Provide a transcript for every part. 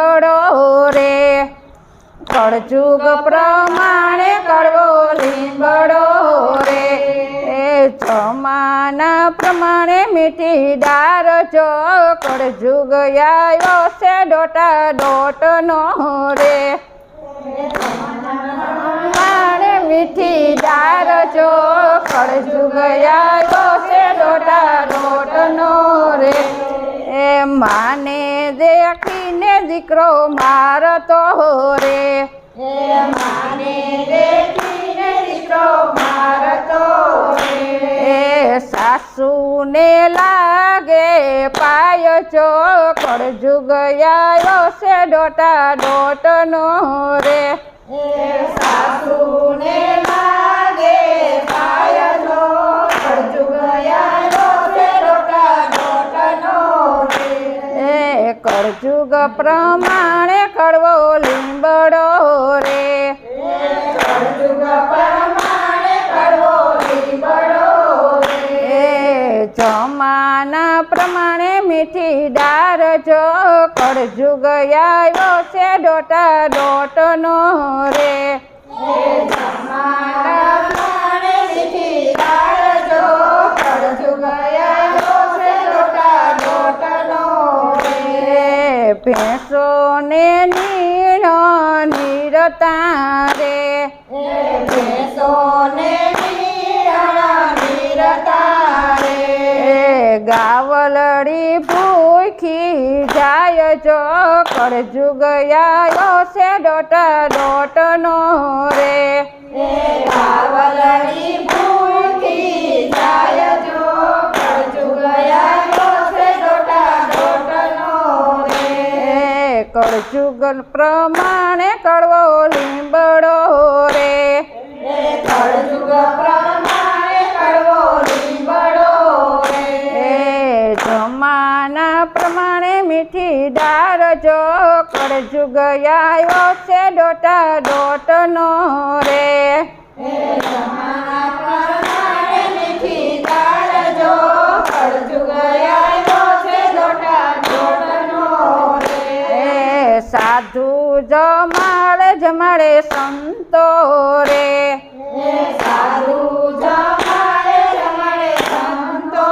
લીંબડો રે. કળજુગ પ્રમાણે કરવો લીંબડો રે. એ જમાના પ્રમાણે મીઠી દાર જો કળજુગ આવ્યો છે ડોટા ડોટનો રે. મીઠી દાર જો કળજુગ આવ્યો છે ડોટા ડોટનો રે. એ માને દેખીને દીકરો મારતો રે એ માને દેખીને દીકરો મારતો રે એ સાસુને લાગે પાય જો કળજુગ આવ્યો છે ડોટા ડોટનો રે સાસુને કળજુગ પ્રમાણે કડવો લીંબડો રે. જમાના પ્રમાણે મીઠી દાર જો કળજુગ આવ્યો છે ડોટા ડોટનો રે. ભેંસો ને નીણો નીરતા રે ભેંસો ને ગાવલડી ભૂખી જાય જો કરજુ ગયા છે ડોટ ડોટ નો રે ગાવલડી ભૂખી જાય જો કળજુગ આવ્યો છે ડોટા ડોટનો રે. કળજુગ પ્રમાણે કડવો લીંબડો રે. જમાના પ્રમાણે મીઠી ડાર જો કળજુગ આવ્યો છે ડોટા ડોટનો રે. સાધુ જમાડે જમાડે સંતો રે. સાધુ જમાડે જમાડે સંતો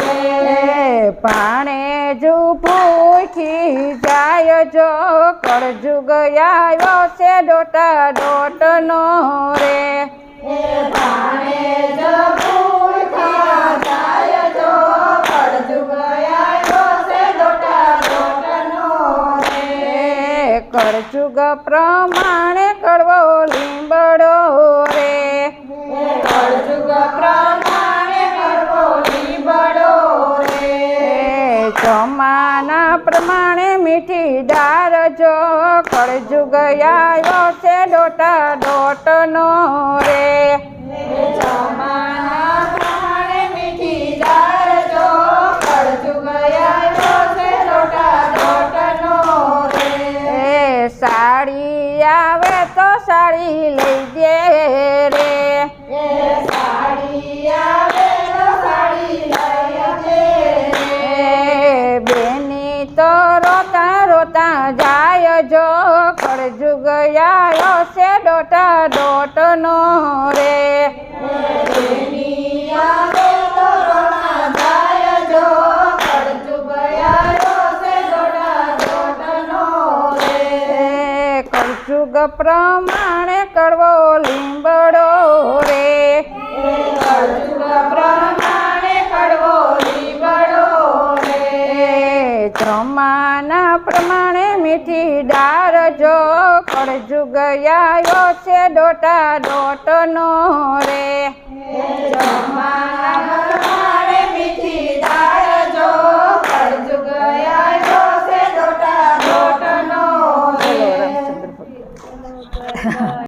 રે પાણે જો ભૂખી જાય, જો કળજુગ આવ્યો છે ડોટા ડોટનો રે. રે કળજુગ પ્રમાણે કડવો લીંબડો રે. કળજુગ પ્રમાણે કડવો લીંબડો રે. જમાના પ્રમાણે મીઠી ડાર જો કળજુગ આવ્યો છે ડોટા ડોટનો રે. જમાના બેની તો રોતા રોતા જાય જો કરજુગ આવ્યો છે ડોટા ડોટનો રે. કરજુગ પ્રમાણે કરવો લીંબડો જાય મીઠી દાર જો આવ્યો છે ડોટા ડોટનો રે.